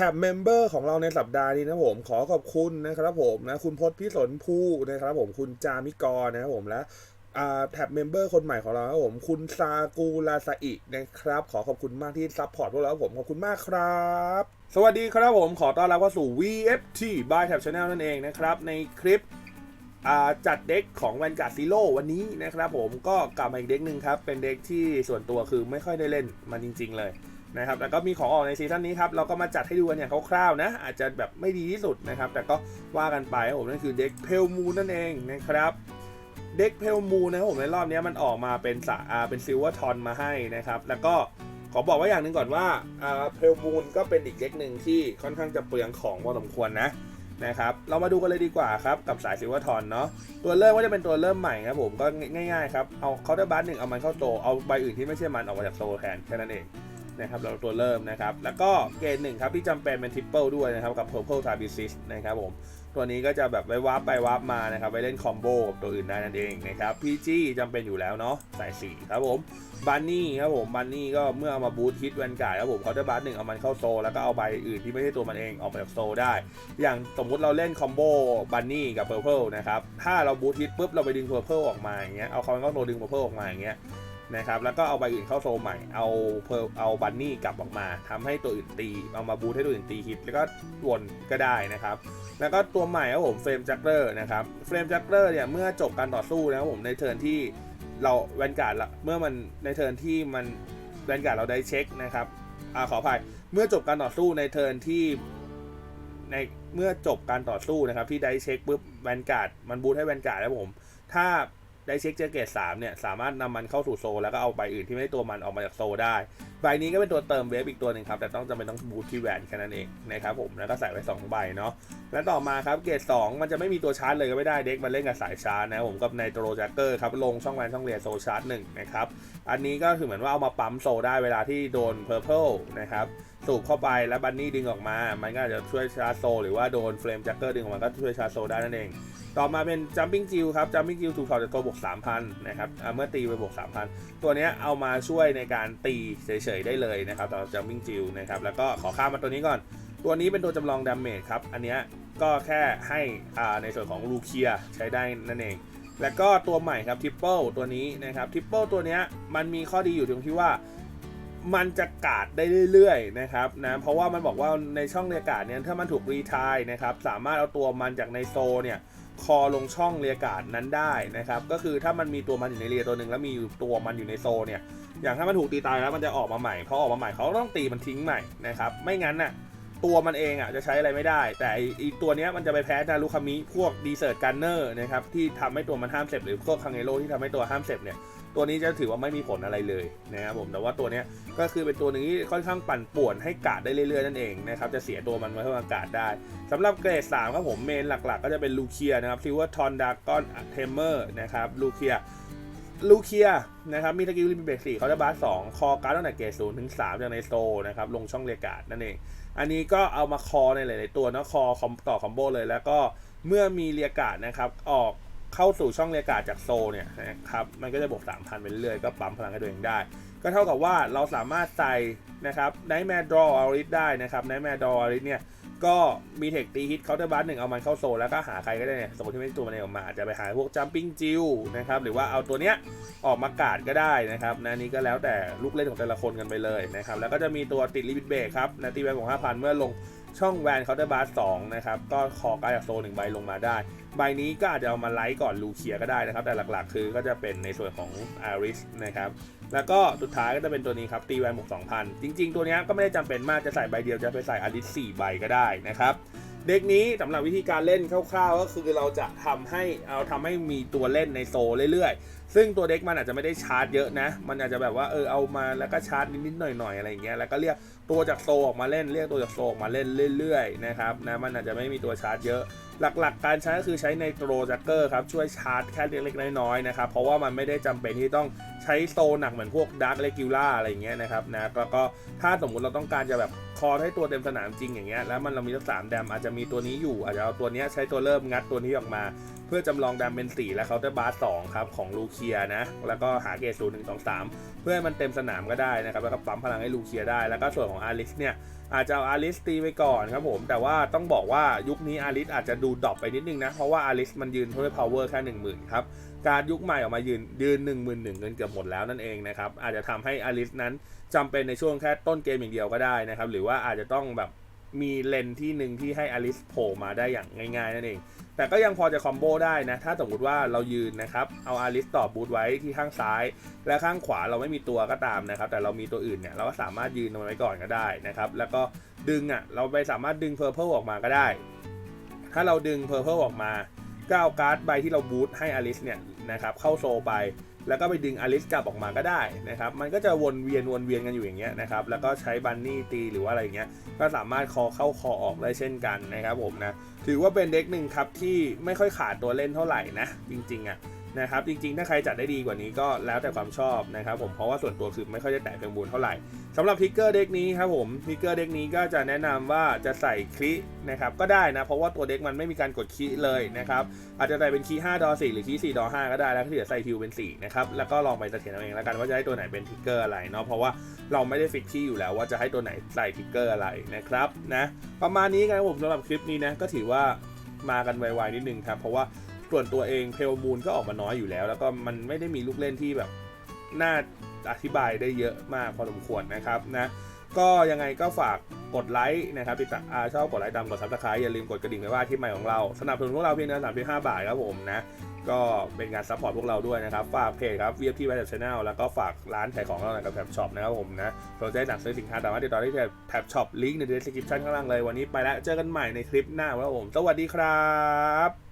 แท็บเมมเบอร์ของเราในสัปดาห์นี้นะผมขอขอบคุณนะครับผมนะคุณพศพิสนผู้นะครับผมคุณจามิกรนะครับผมและแท็บเมมเบอร์คนใหม่ของเราครับผมคุณซากูลาซาอินะครับ ขอขอบคุณมากที่ซัพพอร์ตพวกเราผมขอบคุณมากครับ สวัสดีครับผมขอต้อนรับเข้าสู่ VFT by Tab Channel นั่นเองนะครับ ในคลิปจัดเด็กของแวนการ์ดซีโร่วันนี้นะครับผมก็กลับมาอีกเด็กหนึ่งครับ เป็นเด็กที่ส่วนตัวคือไม่ค่อยได้เล่นมันจริง ๆ เลย นะครับแล้วก็มีของออกในซีซั่นนี้ครับเราก็มาจัดให้ดูกันอย่างคร่าวๆนะ อาจจะแบบไม่ดีที่สุดนะครับ แต่ก็ว่ากันไปครับผมนั่นคือเด็กเพลมูนั่นเองนะครับเด็กเพลมูนะครับผมในรอบนี้มันออกมาเป็นสาอ่าเป็นซิลเวอร์ทอนมาให้นะครับ แล้วก็ขอบอกไว่าอย่างหนึ่งก่อนว่าอ่าเพลมูนก็เป็นอีกเด็กหนึ่งที่ค่อนข้างจะเปลืองของพอสมควรนะนะครับ เรามาดูกันเลยดีกว่าครับกับสายซิลเวอร์ทอนเนาะตัวเริ่มก็จะเป็นตัวเริ่มใหม่ครับผมก็ง่ายๆครับเอาเคาน์เตอร์บัสหนึ่งเอามันเข้าโตเอาใบอื่นที่ไม่ใช่มันออกมาจากโซแทนแค่นั้นเอง นะครับเราตัวเริ่มนะครับ แล้วก็เกรดหนึ่งครับที่จำเป็นเป็นทริปเปิลด้วยนะครับ กับ Purple t a b i s i s นะครับผม ตัวนี้ก็จะแบบไว้วาร์ปไปวาร์ปมานะครับ ไปเล่นคอมโบกับตัวอื่นได้นั่นเองนะครับ PG จำเป็นอยู่แล้วเนาะสายสีครับผมบันนี่ครับผมบันนี่ก็เมื่อเอามาบูทฮิตแวนการ์ดครับผมเขาจะบัสหนึ่งเอามันเข้าโซ แล้วก็เอาใบอื่นที่ไม่ใช่ตัวมันเองออกมาจากโซได้ อย่างสมมุติเราเล่นคอมโบบันนี่กับเพอร์เพลนะครับถ้าเราบูทฮิตปุ๊บเราไปดึงเพอร์เพลออกมาอย่างเงี้ยเอาคอมเข้าโซดึงเพอร์เพลออกมาอย่างเงี้ย นะครับแล้วก็เอาใบอื่นเข้าโซใหม่เอาเพอเอาบันนี่กลับออกมาทำให้ตัวอื่นตีเอามาบูทให้ตัวอื่นตีฮิตแล้วก็วนก็ได้นะครับ แล้วก็ตัวใหม่ครับผมเฟรมจักเกอร์นะครับเฟรมจักเกอร์เนี่ยเมื่อจบการต่อสู้นะครับผมในเทิร์นที่เราแวนการ์ดละเมื่อมันในเทิร์นที่มันแวนการ์ดเราได้เช็คนะครับอ่าขออภัยเมื่อจบการต่อสู้ในเทิร์นที่ในเมื่อจบการต่อสู้นะครับที่ได้เช็คปุ๊บแวนการ์ดมันบูทให้แวนการ์ดแล้วผม ถ้า ได้เช็คเจอเกตสามเนี่ยสามารถนำมันเข้าสู่โซ แล้วก็เอาใบอื่นที่ไม่ได้ตัวมันออกมาจากโซได้ ใบนี้ก็เป็นตัวเติมเวฟอีกตัวหนึ่งครับ แต่ต้องจำเป็นต้องบูทที่แหวนแค่นั้นเองนะครับผมแล้วก็ใส่ไว้2ใบเนาะแล้วต่อมาครับเกรด2มันจะไม่มีตัวชาร์จเลยก็ไม่ได้เด็กมันเล่นกับสายชาร์จนะครับผมกับในโตรแจ็คเกอร์ครับลงช่องแวนช่องเรียโซชาร์จหนึ่งนะครับอันนี้ก็คือเหมือนว่าเอามาปั๊มโซได้เวลาที่โดนเพอร์เพลนะครับ สูบเข้าไปแล้วบันนี่ดึงออกมา มันก็อาจจะช่วยชาโซ หรือว่าโดนเฟรมแจ็คเกอร์ดึงออกมาก็ช่วยชาโซได้นั่นเอง ต่อมาเป็น jumping j i l ครับ jumping j i l ถูกถอดจากตัวบวก3,000นะครับเมื่อตีไปบวก3,000 ตัวนี้เอามาช่วยในการตีเฉยๆได้เลยนะครับต่อ jumping j i l นะครับแล้วก็ขอข้ามมาตัวนี้ก่อน ตัวนี้เป็นตัวจำลองดาเมจครับอันนี้ก็แค่ให้ในส่วนของลูเคียใช้ได้นั่นเองแล้วก็ตัวใหม่ครับทิปเปิลตัวนี้นะครับทิปเปิลตัวนี้มันมีข้อดีอยู่ตรงที่ว่า มันจะกาดได้เรื่อยๆนะครับนะเพราะว่ามันบอกว่าในช่องเรียกาดเนี่ยถ้ามันถูกรีทายนะครับสามารถเอาตัวมันจากในโซเนี่ยคอลงช่องเรียกาดนั้นได้นะครับก็คือถ้ามันมีตัวมันอยู่ในเรียตัวหนึ่งแล้วมีตัวมันอยู่ในโซเนี่ยอย่างถ้ามันถูกตีตายแล้วมันจะออกมาใหม่พอออกมาใหม่เขาต้องตีมันทิ้งใหม่นะครับไม่งั้นน่ะตัวมันเองอะจะใช้อะไรไม่ได้ แต่อีตัวเนี้ยมันจะไปแพ้นารุคามิพวกดีเซอร์ตกันเนอร์นะครับที่ทำให้ตัวมันห้ามเสร็จหรือพวกคังเอโร่ที่ทำให้ตัวห้ามเสร็จเนี่ย ตัวนี้จะถือว่าไม่มีผลอะไรเลยนะครับผมแต่ว่าตัวนี้ก็คือเป็นตัวหนึ่งที่ค่อนข้างปั่นป่วนให้กาดได้เรื่อยๆนั่นเองนะครับจะเสียตัวมันไว้เพื่ออากาศได้สำหรับเกรด3ครับผมเมนหลักๆ ก็จะเป็นลูเคียนะครับซิลเวอร์ทอนดากอนเทมเมอร์นะครับลูเคียลูเคียนะครับมีสกิลลิมิเบกสี่เขาจะบาสสองคอการ์ดตั้งแต่เกรดศูนย์ถึงสามจากในโซนะครับลงช่องเรียกาดนั่นเอง อันนี้ก็เอามาคอในหลาย ๆ ตัวนะคอคอมต่อคอมโบเลยแล้วก็เมื่อมีเรียกาดนะครับออก เข้าสู่ช่องเรียกาดจากโซเนี่ยนะครับมันก็จะบวก3,000ไปเรื่อยๆก็ปั๊มพลังให้ตัวเองได้ ก็เท่ากับว่าเราสามารถใส่นะครับไนท์แมดรออาริสได้นะครับไนท์แมดรออาริสเนี่ยก็มีเทคตีฮิตเคาน์เตอร์บัสหนึ่งเอามันเข้าโซแล้วก็หาใครก็ได้เนี่ยสมมติที่ไม่ตัวมันเองออกมาอาจจะไปหาพวกจัมปิ้งจิวนะครับหรือว่าเอาตัวเนี้ยออกมากาดก็ได้นะครับนะนี่ก็แล้วแต่ลูกเล่นของแต่ละคนกันไปเลยนะครับแล้วก็จะมีตัวติดลิมิตเบรกครับนะตีแวนของ 5,000 เมื่อลง ช่องแวนเคาน์เตอร์บัสสองนะครับก็คอกายจากโซหนึ่งใบลงมาได้ ใบนี้ก็อาจจะเอามาไลท์ก่อนลูเคียก็ได้นะครับ แต่หลักๆ คือก็จะเป็นในส่วนของอาริสนะครับแล้วก็สุดท้ายก็จะเป็นตัวนี้ครับตีแวนบวก2,000 จริง ๆ ตัวนี้ก็ไม่ได้จำเป็นมากจะใส่ใบเดียวจะไปใส่อาริส4ใบก็ได้นะครับเด็กนี้สำหรับวิธีการเล่นคร่าวๆ ก็คือเราจะทำให้เอาทำให้มีตัวเล่นในโซเรื่อยๆ ซึ่งตัวเด็กมันอาจจะไม่ได้ชาร์จเยอะนะ มันอาจจะแบบว่าเออเอามาแล้วก็ชาร์จนิดๆหน่อยๆอะไรอย่างเงี้ย แล้วก็เรียกตัวจากโซออกมาเล่น เรียกตัวจากโซออกมาเล่นเรื่อยๆนะครับนะ มันอาจจะไม่มีตัวชาร์จเยอะ หลักๆการใช้ก็คือใช้ในโตรจักเกอร์ครับ ช่วยชาร์จแค่เล็กๆน้อยๆนะครับ เพราะว่ามันไม่ได้จำเป็นที่ต้องใช้โซหนักเหมือนพวกดาร์กเลกิล่าอะไรอย่างเงี้ยนะครับนะแล้วก็ถ้าสมมุติเราต้องการจะแบบคอให้ตัวเต็มสนามจริงอย่างเงี้ยแล้วมันเรามีสักสามแดมอาจจะมีตัวนี้อยู่ อาจจะเอาตัวเนี้ยใช้ตัวเริ่มงัดตัวนี้ออกมา เพื่อจำลองดาเมนสีและเคาน์เตอร์บาร์สองครับของลูเคียนะแล้วก็หาเกรดศูนย์หนึ่งสองสามเพื่อให้มันเต็มสนามก็ได้นะครับแล้วก็ปั๊มพลังให้ลูเคียได้ แล้วก็ส่วนของอาริสเนี่ยอาจจะเอาอาริสตีไปก่อนครับผมแต่ว่าต้องบอกว่ายุคนี้อาริสอาจจะดูดรอปไปนิดนึงนะ เพราะว่าอาริสมันยืนด้วย power แค่หนึ่งหมื่นครับ การยุคใหม่ออกมายืนยืนหนึ่งหมื่นหนึ่งเงินเกือบหมดแล้วนั่นเองนะครับ อาจจะทำให้อาริสนั้นจำเป็นในช่วงแค่ต้นเกมอย่างเดียวก็ได้นะครับ หรือว่าอาจจะต้องแบบมีเลนที่หนึ่งที่ให้อาริสโผล่มาได้อย่างง่ายๆนั่นเอง แต่ก็ยังพอจะคอมโบได้นะ ถ้าสมมติว่าเรายืนนะครับ เอาอาริสต่อบูทไว้ที่ข้างซ้าย และข้างขวาเราไม่มีตัวก็ตามนะครับ แต่เรามีตัวอื่นเนี่ยเราก็สามารถยืนมันไว้ก่อนก็ได้นะครับ แล้วก็ดึงอะเราไปสามารถดึงเพอร์เพลออกมาก็ได้ ถ้าเราดึงเพอร์เพลออกมาก็เอาการ์ดใบที่เราบูทให้อลิสเนี่ยนะครับเข้าโซไป แล้วก็ไปดึงอลิสกลับออกมาก็ได้นะครับ มันก็จะวนเวียนวนเวียนกันอยู่อย่างเงี้ยนะครับ แล้วก็ใช้บันนี่ตีหรือว่าอะไรอย่างเงี้ย ก็สามารถคอเข้าคอออกได้เช่นกันนะครับผมนะ ถือว่าเป็นเด็กหนึ่งครับที่ไม่ค่อยขาดตัวเล่นเท่าไหร่นะ จริงๆอะ นะครับจริงๆ ถ้าใครจัดได้ดีกว่านี้ก็แล้วแต่ความชอบนะครับผมเพราะว่าส่วนตัวคือไม่ค่อยจะแตะเพียงบูนเท่าไหร่สำหรับทิกเกอร์เด็กนี้ครับผมทิกเกอร์เด็กนี้ก็จะแนะนำว่าจะใส่คลินะครับก็ได้นะเพราะว่าตัวเด็กมันไม่มีการกดคีเลยนะครับอาจจะใส่เป็นคี5ดอ4หรือคี4ดอ5ก็ได้แล้วก็ที่เหลือใส่ฮิวเป็น4นะครับแล้วก็ลองไปเสถียรเอาเองแล้วกันว่าจะให้ตัวไหนเป็นทิกเกอร์อะไรเนาะเพราะว่าเราไม่ได้ฟิกที่อยู่แล้วว่าจะให้ตัวไหนใส่ทิกเกอร์อะไรนะครับนะประมาณนี้กันครับผมสำหรับคลิปนี้นะก็ถือว่ามากันไวๆนิดนึงครับเพราะว่า ส่วนตัวเองเพลมูนก็ออกมาน้อยอยู่แล้ว แล้วก็มันไม่ได้มีลูกเล่นที่แบบน่าอธิบายได้เยอะมากพอสมควรนะครับนะก็ยังไงก็ฝากกดไลค์นะครับติดตามชอบกดไลค์ตามกดซับสไครต์อย่าลืมกดกระดิ่งไว้ว่าที่ใหม่ของเราสนับสนุนพวกเราเพียงเดือนละ35บาทครับผมนะก็เป็นการซัพพอร์ตพวกเราด้วยนะครับ ฝากเพจครับ VFT w e b Channel แล้วก็ฝากร้านขายของเรากับแท็บช็อปนะครับผมนะสนใจสั่งซื้อสินค้าสามารถติดต่อได้ที่แท็บช็อปลิงก์ใน description ข้างล่างเลยวันนี้ไปแล้วเจอกันใหม่ในคลิปหน้าครับผม สวัสดีครับ